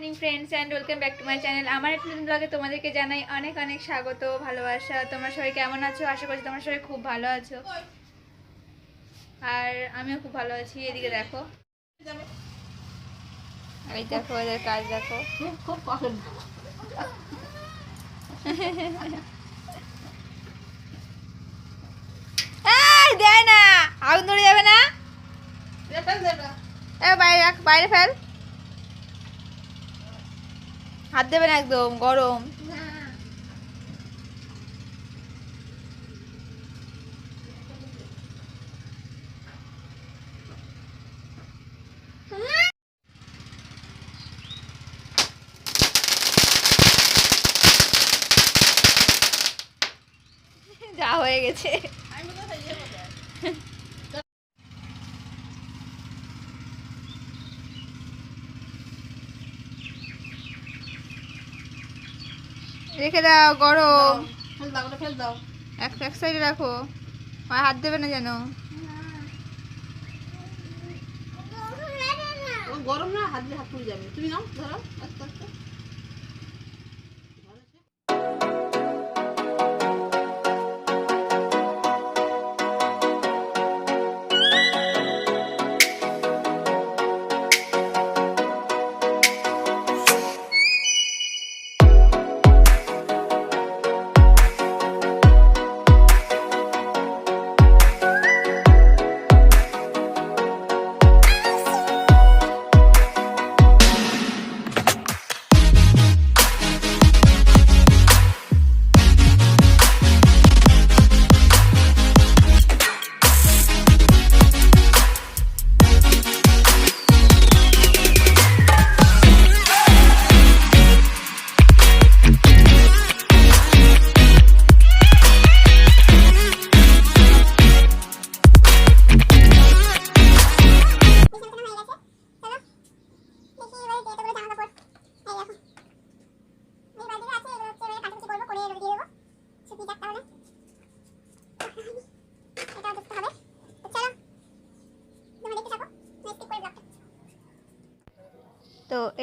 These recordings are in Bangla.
Morning friends and welcome back to my channel আমার একটা নতুন ব্লগে তোমাদেরকে জানাই অনেক অনেক স্বাগত ভালোবাসা। তোমরা সবাই কেমন আছো? আশা করছি তোমরা সবাই খুব ভালো আছো। আর আমিও খুব ভালো আছি। এদিকে দেখো। এই দেখো ওদের কাজ দেখো। দেয় না। আগুন ধরে যাবে না? বাইরে রাখ বাইরে ফেল। হাত দেবে না একদম গরম। যা হয়ে গেছে আমি তো ইয়ে বোঝায় রেখে দাও গরম। ফেল দাও ওটা ফেল এক এক সাইডে রাখো। আর হাত দেবে না যেন? গরম না হাত দিয়ে হাত পুড়ে যাবে। তুমি নাও ধরো আস্তে আস্তে।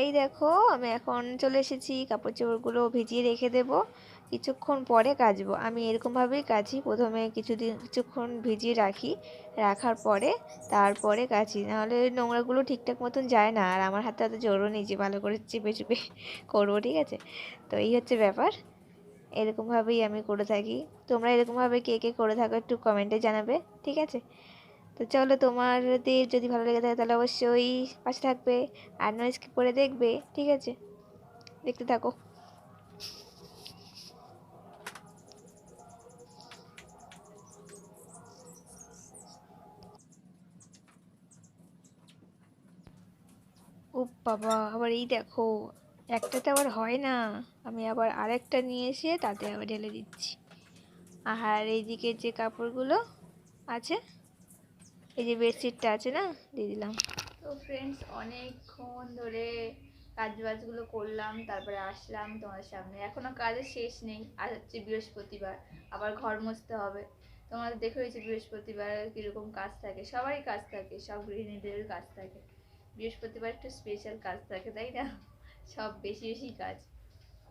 এই দেখো, আমি এখন চলে এসেছি কাপড় চোপড়গুলো ভিজিয়ে রেখে দেব। কিছুক্ষণ পরে কাচবো। আমি এরকমভাবেই কাচি। প্রথমে কিছুদিন, কিছুক্ষণ ভিজিয়ে রাখি। রাখার পরে তারপরে কাচি। নাহলে নোংরাগুলো ঠিকঠাক মতন যায় না। আর আমার হাতে হাতে জোরও নেই যে ভালো করে চেপে চুপে করব, ঠিক আছে? তো এই হচ্ছে ব্যাপার। এরকমভাবেই আমি করে থাকি। তোমরা এরকমভাবে কে কে করে থাকো একটু কমেন্টে জানাবে, ঠিক আছে? তো চলো তোমাদের যদি ভালো লেগে থাকে তাহলে অবশ্যই পাশে থাকবে আর নয় স্কিপ করে দেখবে, ঠিক আছে? দেখতে থাকো। ও বাবা, আবার এই দেখো একটাতে আবার হয় না। আমি আবার আরেকটা নিয়ে এসে তাতে আবার ঢেলে দিচ্ছি। আর এইদিকে যে কাপড়গুলো আছে এই যে বেডশিটটা আছে না, দিয়ে দিলাম। তো ফ্রেন্ডস অনেকক্ষণ ধরে কাজ বাজগুলো করলাম, তারপরে আসলাম তোমার সামনে। এখনও কাজের শেষ নেই, আজ হচ্ছে বৃহস্পতিবার, আবার ঘর মুছতে হবে। তোমাদের দেখে হয়েছে বৃহস্পতিবার কীরকম কাজ থাকে, সবারই কাজ থাকে, সব গৃহিণীদেরও কাজ থাকে। বৃহস্পতিবার একটু স্পেশাল কাজ থাকে, তাই না? সব বেশি বেশি কাজ।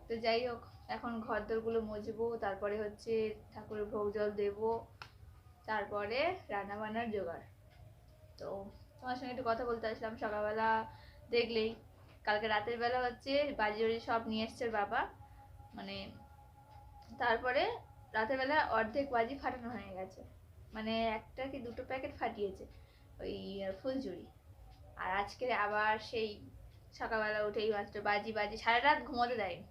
তো যাই হোক, এখন ঘর দরগুলো মুছবো, তারপরে হচ্ছে ঠাকুরের ভোগ জল দেবো, তারপরে রান্নাবান্নার জোগাড়। তো তোমার সঙ্গে একটু কথা বলতে আসলাম সকালবেলা, দেখলেই। কালকে রাতের বেলা হচ্ছে বাজি সব নিয়ে এসছে বাবা। মানে তারপরে রাতের বেলা অর্ধেক বাজি ফাটানো হয়ে গেছে। মানে একটা কি দুটো প্যাকেট ফাটিয়েছে ওই ফুলঝুরি। আর আজকে আবার সেই সকালবেলা উঠেই মাত্র বাজি বাজি সারা রাত ঘুমোতে দেয়নি।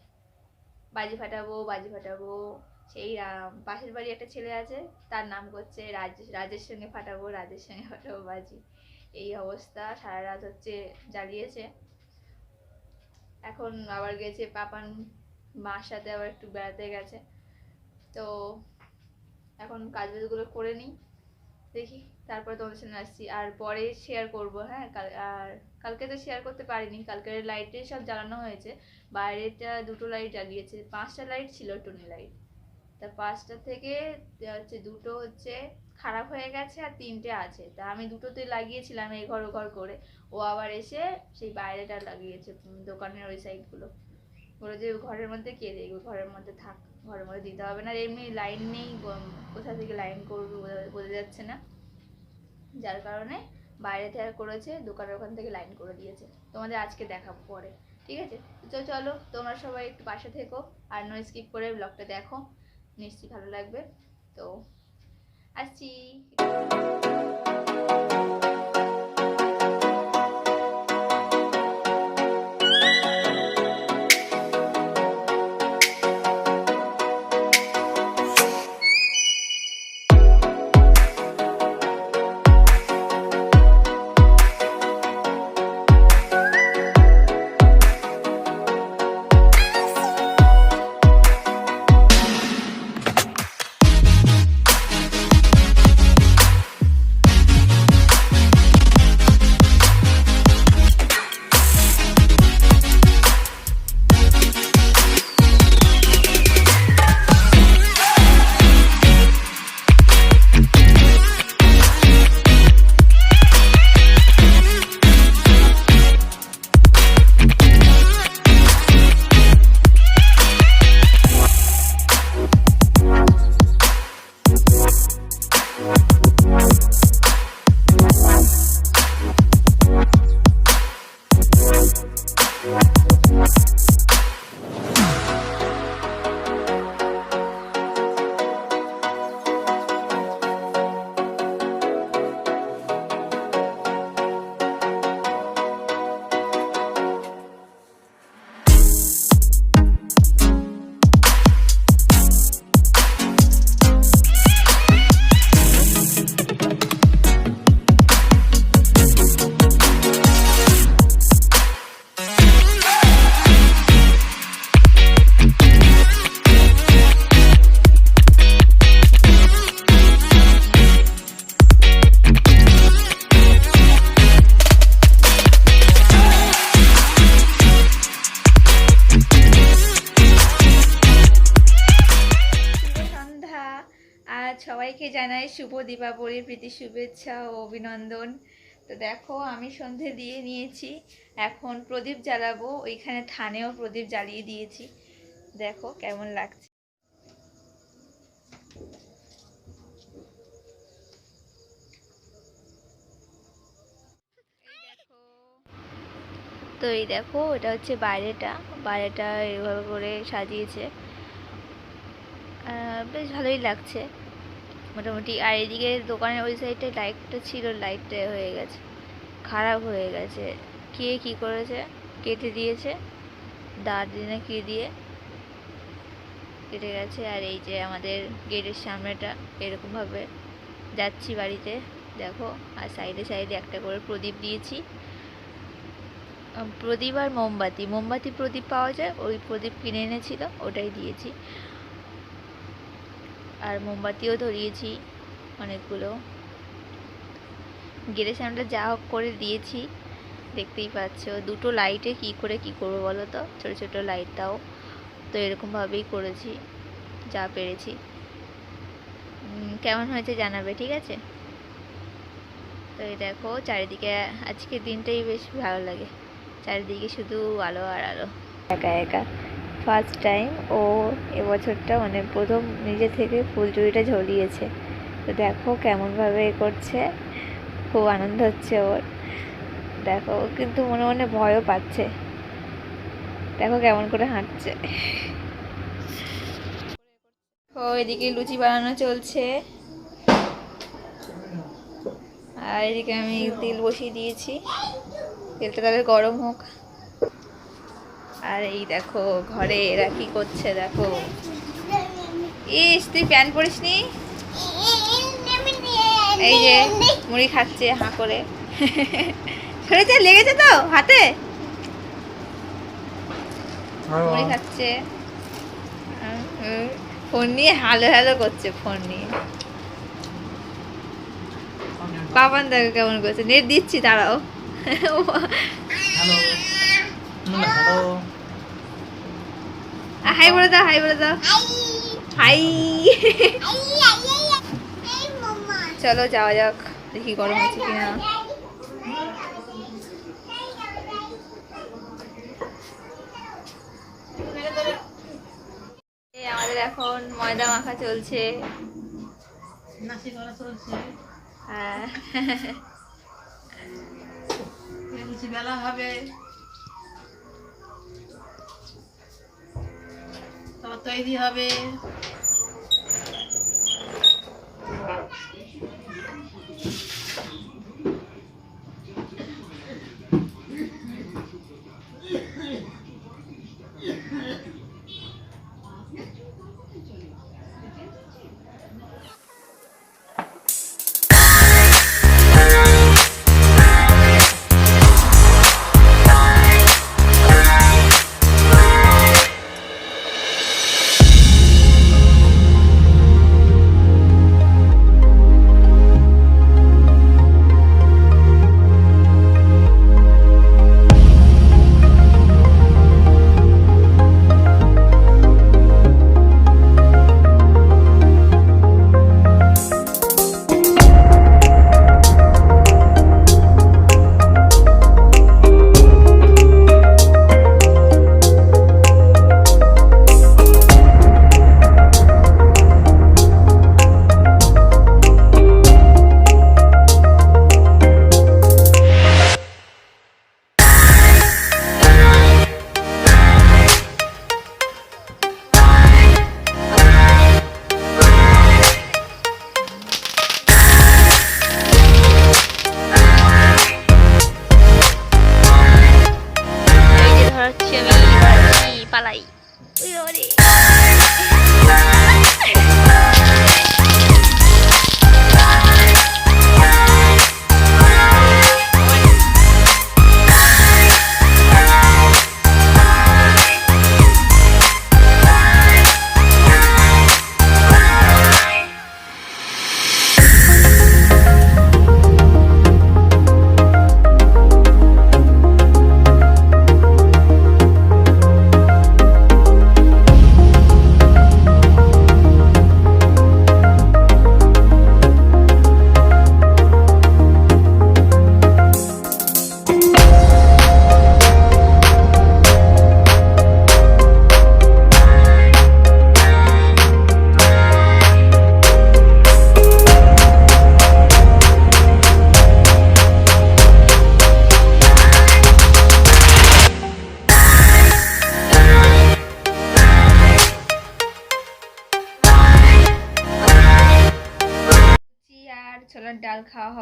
বাজি ফাটাবো বাজি ফাটাবো, সেই পাশের বাড়ি একটা ছেলে আছে, তার নাম করছে রাজ রাজের সঙ্গে ফাটাবো রাজের সঙ্গে ফাটাবো বাজি। এই অবস্থা, সারা রাত হচ্ছে জ্বালিয়েছে। এখন আবার গেছে পাপান মার সাথে আবার একটু বেড়াতে গেছে। তো এখন কাজ বাজগুলো করে নিই, দেখি। তারপরে তোমাদের সঙ্গে আসছি। আর পরে শেয়ার করব হ্যাঁ? আর কালকে তো শেয়ার করতে পারিনি, কালকে লাইটে সব জ্বালানো হয়েছে। বাইরেটা দুটো লাইট জ্বালিয়েছে, পাঁচটা লাইট ছিল টুনি লাইট তা পাঁচটা থেকে হচ্ছে দুটো হচ্ছে খারাপ হয়ে গেছে আর তিনটে আছে। তা আমি দুটোতে লাগিয়েছিলাম এই ঘর ঘর করে। ও আবার এসে সেই বাইরেটা লাগিয়েছে দোকানের ওই সাইডগুলো বলে যে ঘরের মধ্যে কে দেখবে ঘরের মধ্যে থাক, ঘরের মধ্যে দিতে হবে না। আর এমনি লাইন নেই কোথা থেকে লাইন করবে বোঝা যাচ্ছে না। যার কারণে বাইরে থেকে করেছে, দোকানের ওখান থেকে লাইন করে দিয়েছে। তোমাদের আজকে দেখাবো পরে, ঠিক আছে? তো চলো, তোমরা সবাই একটু পাশে থেকো আর নয় স্কিপ করে ব্লগটা দেখো, নিশ্চয়ই ভালো লাগবে। তো, আসছি। আর সবাইকে জানাই শুভ দীপাবলির প্রীতি, শুভেচ্ছা ও অভিনন্দন। তো দেখো, আমি সন্ধে দিয়ে নিয়েছি। এখন প্রদীপ জ্বালাবো। ওইখানে থানেও প্রদীপ জ্বালিয়ে দিয়েছি। দেখো কেমন লাগছে। তো এই দেখো, এটা হচ্ছে বাইরেটা। বাইরেটা এভাবে করে সাজিয়েছে। বেশ ভালোই লাগছে। মোটামুটি, আর এদিকে দোকানের ওই সাইডে লাইটটা ছিল লাইটটা হয়ে গেছে। খারাপ হয়ে গেছে। কে কি করেছে? কেটে দিয়েছে। দাঁড় দিয়ে না কি দিয়ে কেটে গেছে। আর এই যে আমাদের গেটের সামনেটা এরকমভাবে যাচ্ছি বাড়িতে। দেখো, আর সাইডে সাইডে একটা করে প্রদীপ দিয়েছি। প্রদীপ আর মোমবাতি। মোমবাতি প্রদীপ পাওয়া যায়, ওই প্রদীপ কিনে এনেছিল, ওটাই দিয়েছি। আর মোমবাতিও ধরিয়েছি অনেকগুলো। গেটের সামনেটা যা হোক করে দিয়েছি, দেখতেই পাচ্ছ। দুটো লাইটে কি করে কি করব বলো তো? ছোটো ছোটো লাইট দাও তো এরকমভাবেই করেছি, যা পেরেছি। কেমন হয়েছে জানাবে, ঠিক আছে? তো এই দেখো, চারিদিকে আজকের দিনটাই বেশ ভালো লাগে। চারিদিকে শুধু আলো আর আলো। একা একা। ফার্স্ট টাইম ও এবছরটা মানে প্রথম নিজে থেকে ফুলঝুরিটা ঝরিয়েছে তো দেখো কেমনভাবে এ করছে, খুব আনন্দ হচ্ছে ওর। দেখো কিন্তু মনে মনে ভয়ও পাচ্ছে। দেখো কেমন করে হাঁটছে। ও এদিকে লুচি বানানো চলছে। আর এদিকে আমি তেল বসিয়ে দিয়েছি। তেলটা তাহলে গরম হোক। আর এই দেখো ঘরে এরা কি করছে দেখো। ইস তুই প্যান্ট পরিস নি? এই যে মুড়ি খাচ্ছে হাঁ করে। শরীরটা লেগেছে তো হাতে। মুড়ি খাচ্ছে। ফোন নিয়ে হালো হ্যালো করছে ফোন নিয়ে। বাবান দেখো কেমন করছে। নেট দিচ্ছি হ্যালো। হ্যালো। হাই বলে দাও, হাই বলে দাও। হাই। চলো যাওয়া যাক, দেখি গরম আছে কিনা। আমাদের এখন ময়দা মাখা চলছে। হ্যাঁ। বেলা হবে। তৈরি হবে।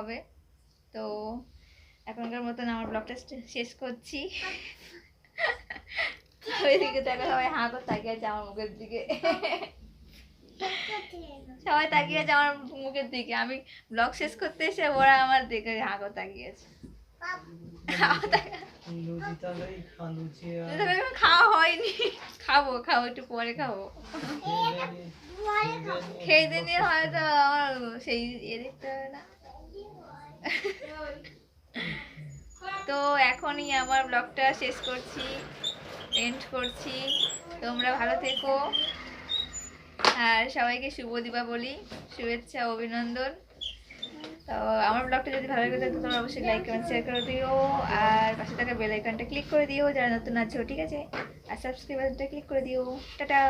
হবে। তো এখনকার মতন আমার ব্লগটা শেষ করছি। ওইদিকে দেখো সবাই হাঁ করে তাকিয়ে আছে আমার মুখের দিকে। সবাই তাকিয়ে আছে আমার মুখের দিকে। আমি ব্লগ শেষ করতে এসে ওরা আমার দিকে হাঁ করে তাকিয়ে আছে। খাওয়া হয়নি। খাব খাব একটু পরে খাব। খেয়ে দিনে। হয়তো আমার সেই এ দেখতে হবে না। তো এখনই আমার ব্লগটা শেষ করছি এন্ড করছি। তোমরা ভালো থেকো। আর সবাইকে শুভ দীপাবলি, শুভেচ্ছা, অভিনন্দন। তো আমার ব্লগটা যদি ভালো লাগে তোমরা অবশ্যই লাইক কমেন্ট শেয়ার করে দিও। আর পাশে থাকা বেল আইকনটা ক্লিক করে দিও, যারা নতুন আছো, ঠিক আছে? আর সাবস্ক্রাইব বাটনটা ক্লিক করে দিও। টাটা!